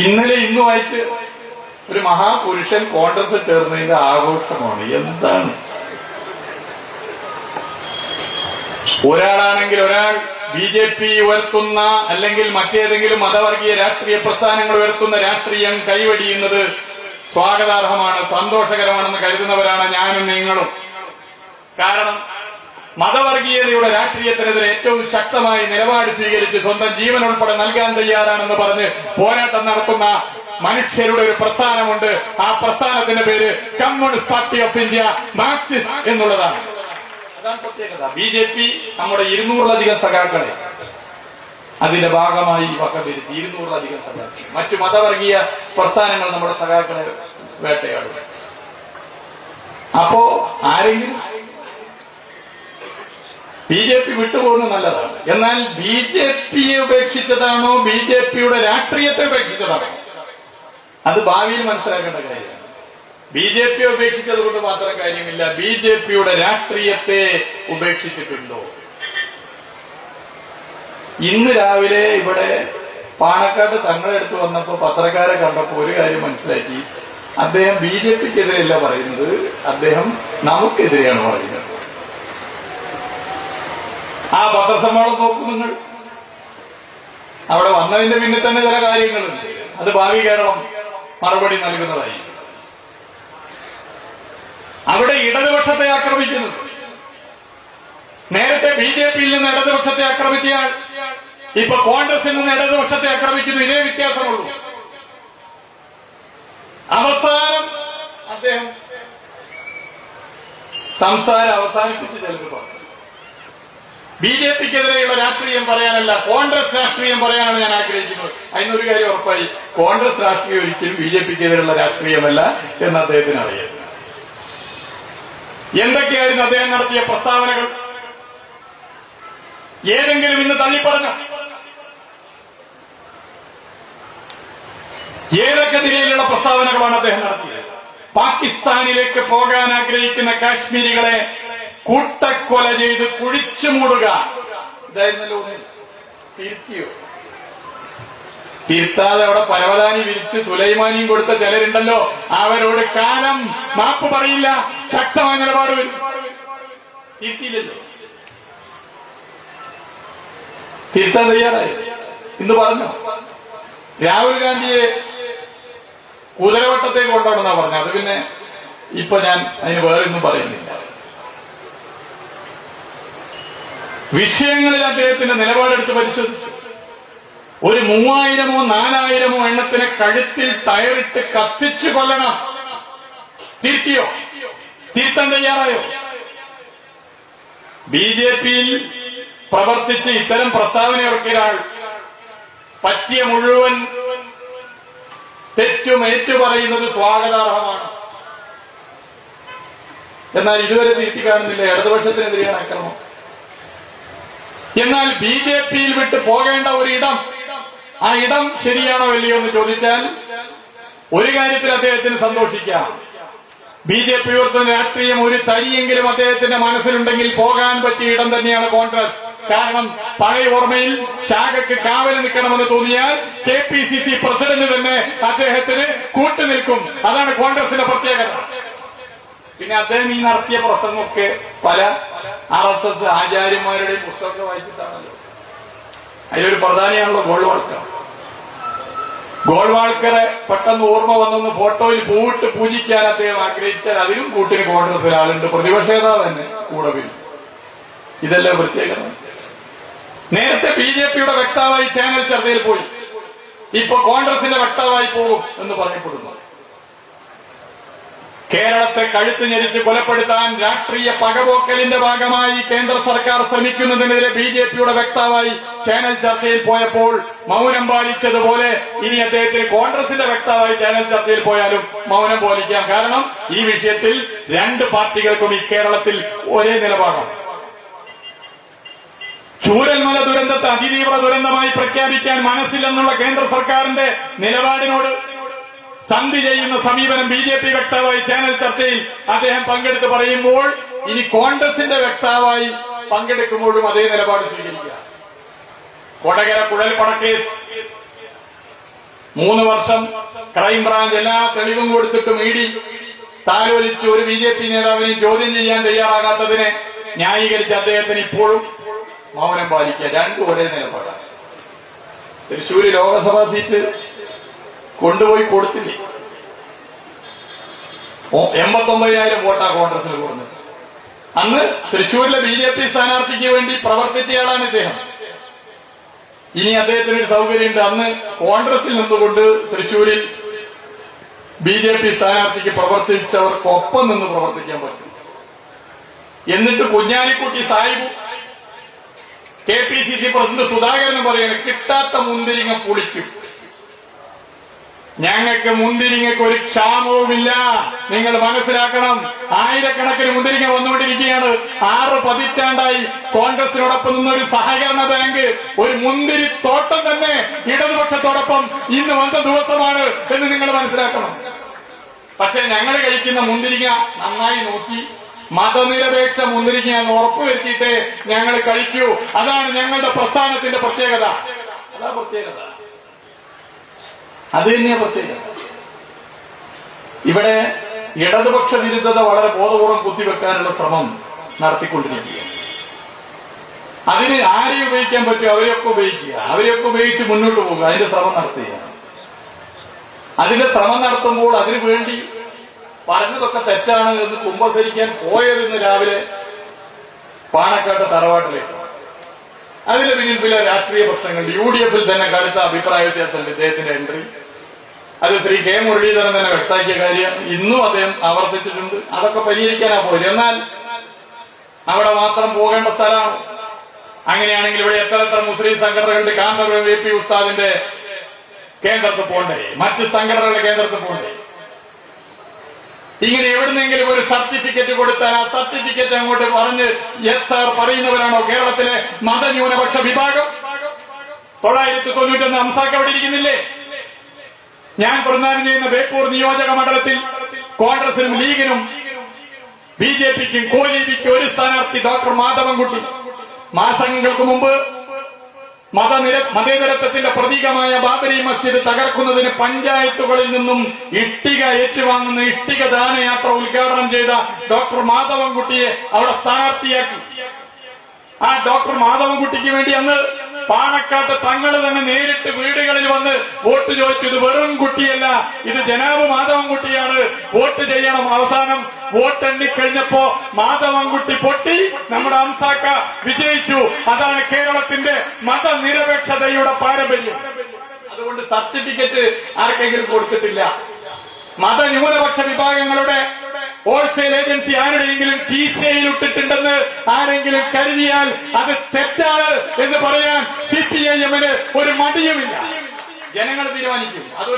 ഇന്നലെ ഇന്നുമായിട്ട് ഒരു മഹാപുരുഷൻ കോൺഗ്രസ് ചേർന്നതിന്റെ ആഘോഷമാണ്. എന്താണ്? ഒരാളാണെങ്കിൽ ഒരാൾ ബി ജെ പി ഉയർത്തുന്ന അല്ലെങ്കിൽ മറ്റേതെങ്കിലും മതവർഗീയ രാഷ്ട്രീയ പ്രസ്ഥാനങ്ങൾ ഉയർത്തുന്ന രാഷ്ട്രീയം കൈവടിയുന്നത് സ്വാഗതാർഹമാണ് സന്തോഷകരമാണെന്ന് കരുതുന്നവരാണ് ഞാനും നിങ്ങളും. കാരണം മതവർഗീയതയുടെ രാഷ്ട്രീയത്തിനെതിരെ ഏറ്റവും ശക്തമായി നിലപാട് സ്വീകരിച്ച് സ്വന്തം ജീവൻ ഉൾപ്പെടെ നൽകാൻ തയ്യാറാണെന്ന് പറഞ്ഞ് പോരാട്ടം നടത്തുന്ന മനുഷ്യരുടെ ഒരു പ്രസ്ഥാനമുണ്ട്. ആ പ്രസ്ഥാനത്തിന്റെ പേര് communist party of India Marxist എന്നുള്ളതാണ്. അതാണ് പ്രത്യേകത. ബി ജെ പി നമ്മുടെ ഇരുന്നൂറിലധികം സഖാക്കളെ അതിന്റെ ഭാഗമായി വക്കവരുത്തി ഇരുന്നൂറിലധികം സഖാക്കൾ മറ്റു മതവർഗീയ പ്രസ്ഥാനങ്ങൾ നമ്മുടെ സഖാക്കളെ വേട്ടയാടും. അപ്പോ ആരെങ്കിലും ബി ജെ പി വിട്ടുപോകുന്നത് നല്ലതാണ്. എന്നാൽ ബി ജെ പിയെ ഉപേക്ഷിച്ചതാണോ? ബി ജെ പിയുടെ രാഷ്ട്രീയത്തെ ഉപേക്ഷിച്ചതാണോ? അത് ഭാവിയിൽ മനസ്സിലാക്കേണ്ട കാര്യമാണ്. ബി ജെ പി ഉപേക്ഷിച്ചത് കൊണ്ട് മാത്രം കാര്യമില്ല. ബി ജെ പിയുടെ രാഷ്ട്രീയത്തെ ഉപേക്ഷിച്ചിട്ടുണ്ടോ? ഇന്ന് രാവിലെ ഇവിടെ പാണക്കാട് തങ്ങളെ അടുത്ത് വന്നപ്പോ പത്രക്കാരെ കണ്ടപ്പോ ഒരു കാര്യം മനസ്സിലാക്കി. അദ്ദേഹം ബി ജെ പിക്കെതിരെയല്ല പറയുന്നത്. അദ്ദേഹം നമുക്കെതിരെയാണ് പറയുന്നത്. ആ പത്രസമ്മേളനം നോക്കും നിങ്ങൾ. അവിടെ വന്നതിന്റെ പിന്നിൽ തന്നെ ചില കാര്യങ്ങളുണ്ട്. അത് ഭാവി കേരളം മറുപടി നൽകുന്നതായി. അവിടെ ഇടതുപക്ഷത്തെ ആക്രമിക്കുന്നു നേരത്തെ ബി ജെ പിയിൽ നിന്ന് ഇടതുപക്ഷത്തെ ആക്രമിക്കാൻ ഇപ്പൊ കോൺഗ്രസിൽ നിന്ന് ഇടതുപക്ഷത്തെ ആക്രമിക്കുന്നു. ഇതേ വ്യത്യാസമുള്ളൂ. അവസാനം അദ്ദേഹം സംസാരം അവസാനിപ്പിച്ച് ചിലപ്പോൾ ബി ജെ പിക്കെതിരെയുള്ള രാഷ്ട്രീയം പറയാനല്ല കോൺഗ്രസ് രാഷ്ട്രീയം പറയാനാണ് ഞാൻ ആഗ്രഹിക്കുന്നത്. അതിനൊരു കാര്യം ഉറപ്പായി കോൺഗ്രസ് രാഷ്ട്രീയം ഒരിക്കലും ബി ജെ പിക്കെതിരെയുള്ള രാഷ്ട്രീയമല്ല എന്ന് അദ്ദേഹത്തിന് അറിയാം. എന്തൊക്കെയായിരുന്നു അദ്ദേഹം നടത്തിയ പ്രസ്താവനകൾ? ഏതെങ്കിലും ഇന്ന് തള്ളിപ്പറഞ്ഞു? ഏതൊക്കെ നിലയിലുള്ള പ്രസ്താവനകളാണ് അദ്ദേഹം നടത്തിയത്? പാകിസ്ഥാനിലേക്ക് പോകാൻ ആഗ്രഹിക്കുന്ന കാശ്മീരികളെ കൂട്ടക്കൊല ചെയ്ത് കുഴിച്ചു മൂടുക. ഇതായിരുന്നല്ലോ തിരുത്തിയോ? തിരുത്താതെ അവിടെ പരവതാനി വിരിച്ച് സുലൈമാനിയും കൊടുത്ത ചിലരുണ്ടല്ലോ. അവരോട് കാലം മാപ്പ് പറയില്ല. ശക്തമായ നിലപാട് വരും. തിരുത്തിയില്ലല്ലോ. തിരുത്താൻ തയ്യാറായി. ഇന്ന് പറഞ്ഞു? രാഹുൽ ഗാന്ധിയെ കുതിരവട്ടത്തേക്ക് കൊണ്ടാണെന്നാ പറഞ്ഞത്. അത് പിന്നെ ഇപ്പൊ ഞാൻ അതിന് വേറെ ഒന്നും പറയുന്നില്ല. വിഷയങ്ങളിൽ അദ്ദേഹത്തിന്റെ നിലപാടെടുത്ത് പരിശോധിച്ചു. ഒരു മൂവായിരമോ നാലായിരമോ എണ്ണത്തിനെ കഴുത്തിൽ തയറിട്ട് കത്തിച്ചു കൊല്ലണം. തിരുത്തിയോ? തിരുത്താൻ തയ്യാറായോ? ബി ജെ പിയിൽ പ്രവർത്തിച്ച് ഇത്തരം പ്രസ്താവന ഇറക്കിയ ഒരാൾ പറ്റിയ മുഴുവൻ തെറ്റും ഏറ്റുപറയുന്നത് സ്വാഗതാർഹമാണ്. എന്നാൽ ഇതുവരെ തിരുത്തി കാണുന്നില്ല ഇടതുപക്ഷത്തിനെതിരെയാണ് അക്രമം. എന്നാൽ ബി ജെ പിയിൽ വിട്ട് പോകേണ്ട ഒരു ഇടം ആ ഇടം ശരിയാണോ ഇല്ലയോ എന്ന് ചോദിച്ചാൽ ഒരു കാര്യത്തിൽ അദ്ദേഹത്തിന് സന്തോഷിക്കാം. ബി ജെ പി ഉയർത്തുന്ന രാഷ്ട്രീയം ഒരു തരിയെങ്കിലും അദ്ദേഹത്തിന്റെ മനസ്സിലുണ്ടെങ്കിൽ പോകാൻ പറ്റിയ ഇടം തന്നെയാണ് കോൺഗ്രസ്. കാരണം പഴയ ഓർമ്മയിൽ ശാഖയ്ക്ക് കാവൽ നിൽക്കണമെന്ന് തോന്നിയാൽ K P C C president തന്നെ അദ്ദേഹത്തിന് കൂട്ടുനിൽക്കും. അതാണ് കോൺഗ്രസിന്റെ പ്രത്യേകത. പിന്നെ അദ്ദേഹം ഈ നടത്തിയ പ്രസംഗമൊക്കെ പല ആർ എസ് എസ് ആചാര്യന്മാരുടെയും പുസ്തകമൊക്കെ വായിച്ചിട്ടാണല്ലോ. അതിലൊരു പ്രധാനിയാണല്ലോ ഗോൾവാൾക്കർ. ഗോൾവാൾക്കറെ പെട്ടെന്ന് ഓർമ്മ വന്നൊന്ന് ഫോട്ടോയിൽ പൂവിട്ട് പൂജിക്കാൻ അദ്ദേഹം ആഗ്രഹിച്ചാൽ അതിലും കൂട്ടിന് കോൺഗ്രസ് ഒരാളുണ്ട്. പ്രതിപക്ഷ നേതാവ് തന്നെ കൂടെ വരും. ഇതെല്ലാം പ്രത്യേകത. നേരത്തെ ബി ജെ പിയുടെ വക്താവായി ചാനൽ ചർച്ചയിൽ പോയി. ഇപ്പൊ കോൺഗ്രസിന്റെ വക്താവായി പോകും എന്ന് പറയപ്പെടുന്നു. കേരളത്തെ കഴുത്ത് ഞെരിച്ച് കൊലപ്പെടുത്താൻ രാഷ്ട്രീയ പകപോക്കലിന്റെ ഭാഗമായി കേന്ദ്ര സർക്കാർ ശ്രമിക്കുന്നതിനെതിരെ ബി ജെ പിയുടെ വക്താവായി ചാനൽ ചർച്ചയിൽ പോയപ്പോൾ മൗനം പാലിച്ചതുപോലെ ഇനി അദ്ദേഹത്തിന് കോൺഗ്രസിന്റെ വക്താവായി ചാനൽ ചർച്ചയിൽ പോയാലും മൗനം പാലിക്കാം. കാരണം ഈ വിഷയത്തിൽ രണ്ട് പാർട്ടികൾക്കും ഈ കേരളത്തിൽ ഒരേ നിലപാടാണ്. ചൂരൽമല ദുരന്തത്തെ അതിതീവ്ര ദുരന്തമായി പ്രഖ്യാപിക്കാൻ മനസ്സില്ലെന്നുള്ള കേന്ദ്ര സർക്കാരിന്റെ നിലപാടിനോട് സന്ധി ചെയ്യുന്ന സമീപനം ബി ജെ പി വക്താവായി ചാനൽ ചർച്ചയിൽ അദ്ദേഹം പങ്കെടുത്ത് പറയുമ്പോൾ ഇനി കോൺഗ്രസിന്റെ വക്താവായി പങ്കെടുക്കുമ്പോഴും അതേ നിലപാട് സ്വീകരിക്കുക. കൊടകര കുഴൽപ്പണക്കേസ് മൂന്ന് വർഷം ക്രൈംബ്രാഞ്ച് എല്ലാ തെളിവും കൊടുത്തിട്ടും ഇ താലോലിച്ച് ഒരു ബി ജെ പി നേതാവിനെ ചോദ്യം ചെയ്യാൻ തയ്യാറാകാത്തതിനെ ന്യായീകരിച്ച് അദ്ദേഹത്തിന് ഇപ്പോഴും മൗനം പാലിക്കുക. രണ്ടും ഒരേ നിലപാടാണ്. തൃശൂര് ലോകസഭാ സീറ്റ് കൊണ്ടുപോയി കൊടുത്തില്ലേ? എൺപത്തൊമ്പതിനായിരം വോട്ടാ കോൺഗ്രസിന് കുറഞ്ഞത് അന്ന് തൃശ്ശൂരിലെ ബി ജെ പി സ്ഥാനാർത്ഥിക്ക് വേണ്ടി പ്രവർത്തിച്ചയാളാണ് ഇദ്ദേഹം. ഇനി അദ്ദേഹത്തിന് ഒരു സൗകര്യമുണ്ട്. അന്ന് കോൺഗ്രസിൽ നിന്നുകൊണ്ട് തൃശ്ശൂരിൽ ബി ജെ പി സ്ഥാനാർത്ഥിക്ക് പ്രവർത്തിച്ചവർക്കൊപ്പം നിന്ന് പ്രവർത്തിക്കാൻ പറ്റും. എന്നിട്ട് Kunhalikutty Sahib K P C C president Sudhakaran പറയാണ് കിട്ടാത്ത മുന്തിരിങ്ങ പൊളിക്കും. ഞങ്ങൾക്ക് മുന്തിരിങ്ങക്ക് ഒരു ക്ഷാമവുമില്ല. നിങ്ങൾ മനസ്സിലാക്കണം. ആയിരക്കണക്കിന് മുന്തിരിങ്ങ വന്നുകൊണ്ടിരിക്കുകയാണ്. ആറ് പതിറ്റാണ്ടായി കോൺഗ്രസിനോടൊപ്പം നിന്ന ഒരു സഹകരണ ബാങ്ക് ഒരു മുന്തിരി തോട്ടം തന്നെ ഇടതുപക്ഷത്തോടൊപ്പം ഇന്ന് വന്ന ദിവസമാണ് എന്ന് നിങ്ങൾ മനസ്സിലാക്കണം. പക്ഷെ ഞങ്ങൾ കഴിക്കുന്ന മുന്തിരിങ്ങ നന്നായി നോക്കി. മതനിരപേക്ഷ മുന്തിരിങ്ങ എന്ന് ഉറപ്പുവരുത്തിയിട്ടേ ഞങ്ങൾ കഴിക്കൂ. അതാണ് ഞങ്ങളുടെ പ്രസ്ഥാനത്തിന്റെ പ്രത്യേകത. അതാ പ്രത്യേകത. അത് തന്നെയാ പ്രത്യേകത ഇവിടെ ഇടതുപക്ഷ വിരുദ്ധത വളരെ ബോധപൂർവം കുത്തിവെക്കാനുള്ള ശ്രമം നടത്തിക്കൊണ്ടിരിക്കുകയാണ്. അതിന് ആരെ ഉപയോഗിക്കാൻ പറ്റും? അവരെയൊക്കെ ഉപയോഗിക്കുക. അവരെയൊക്കെ ഉപയോഗിച്ച് മുന്നോട്ട് പോകുക. അതിന്റെ ശ്രമം നടത്തുക അതിന്റെ ശ്രമം നടത്തുമ്പോൾ അതിനു വേണ്ടി പറഞ്ഞതൊക്കെ തെറ്റാണ് എന്ന് കുമ്പസരിക്കാൻ പോയതിന്ന് രാവിലെ പാണക്കാട്ട് തറവാട്ടിലേക്ക്. അതിന്റെ പിന്നിൽ ചില രാഷ്ട്രീയ പ്രശ്നങ്ങൾ യു ഡി എഫിൽ തന്നെ കടുത്ത അഭിപ്രായ വ്യത്യാസമുണ്ട് ഇദ്ദേഹത്തിന്റെ എൻട്രി. അത് ശ്രീ കെ മുരളീധരൻ തന്നെ വ്യക്താക്കിയ കാര്യം. ഇന്നും അദ്ദേഹം ആവർത്തിച്ചിട്ടുണ്ട്. അതൊക്കെ പരിഹരിക്കാനാ പോയത്. എന്നാൽ അവിടെ മാത്രം പോകേണ്ട സ്ഥലമാണ്. അങ്ങനെയാണെങ്കിൽ ഇവിടെ എത്ര എത്ര മുസ്ലിം സംഘടനകളുടെ കാന്തപുരം എ പി ഉസ്താദിന്റെ കേന്ദ്രത്തിൽ പോകണ്ടേ മറ്റ് സംഘടനകളുടെ കേന്ദ്രത്തിൽ പോകണ്ടേ ഇങ്ങനെ എവിടുന്നെങ്കിലും ഒരു സർട്ടിഫിക്കറ്റ് കൊടുത്താൽ ആ സർട്ടിഫിക്കറ്റ് അങ്ങോട്ട് പറഞ്ഞ് എസ് സാർ പറയുന്നവരാണോ കേരളത്തിലെ മതന്യൂനപക്ഷ വിഭാഗം? തൊള്ളായിരത്തി തൊണ്ണൂറ്റൊന്ന് അംസാക്ക് അവിടെ ഇരിക്കുന്നില്ലേ? ഞാൻ പ്രധാനം ചെയ്യുന്ന ബേപ്പൂർ നിയോജക മണ്ഡലത്തിൽ കോൺഗ്രസിനും ലീഗിനും ബി ജെ പിക്കും കോലിബിക്കും ഒരു സ്ഥാനാർത്ഥി ഡോക്ടർ മാധവൻകുട്ടി. മാസങ്ങൾക്ക് മുമ്പ് മതനിര മതേതരത്വത്തിന്റെ പ്രതീകമായ ബാബരി മസ്ജിദ് തകർക്കുന്നതിന് പഞ്ചായത്തുകളിൽ നിന്നും ഇഷ്ടിക ഏറ്റുവാങ്ങുന്ന ഇഷ്ടിക ദാനയാത്ര ഉദ്ഘാടനം ചെയ്ത ഡോക്ടർ മാധവൻകുട്ടിയെ അവിടെ സ്ഥാനാർത്ഥിയാക്കി. ആ ഡോക്ടർ മാധവൻകുട്ടിക്ക് വേണ്ടി അന്ന് പാണക്കാട്ട് തങ്ങൾ തന്നെ നേരിട്ട് വീടുകളിൽ വന്ന് വോട്ട് ചോദിച്ചു ഇത് വെറും കുട്ടിയല്ല. ഇത് ജനാബ് മാധവൻകുട്ടിയാണ്. വോട്ട് ചെയ്യണം. അവസാനം വോട്ട് എണ്ണിക്കഴിഞ്ഞപ്പോ മാധവൻകുട്ടി പൊട്ടി. നമ്മുടെ അംസാക്ക വിജയിച്ചു. അതാണ് കേരളത്തിന്റെ മതനിരപേക്ഷതയുടെ പാരമ്പര്യം. അതുകൊണ്ട് സർട്ടിഫിക്കറ്റ് ആർക്കെങ്കിലും കൊടുത്തിട്ടില്ല. മതന്യൂനപക്ഷ വിഭാഗങ്ങളുടെ ഹോൾസെയിൽ ഏജൻസി ആരുടെയെങ്കിലും കീശയിൽ ഇട്ടിട്ടുണ്ടെന്ന് ആരെങ്കിലും കരുതിയാൽ അത് തെറ്റാണ് എന്ന് പറയാൻ സി പി ഐ എമ്മിന് ഒരു മടിയുമില്ല. ജനങ്ങൾ തീരുമാനിക്കും.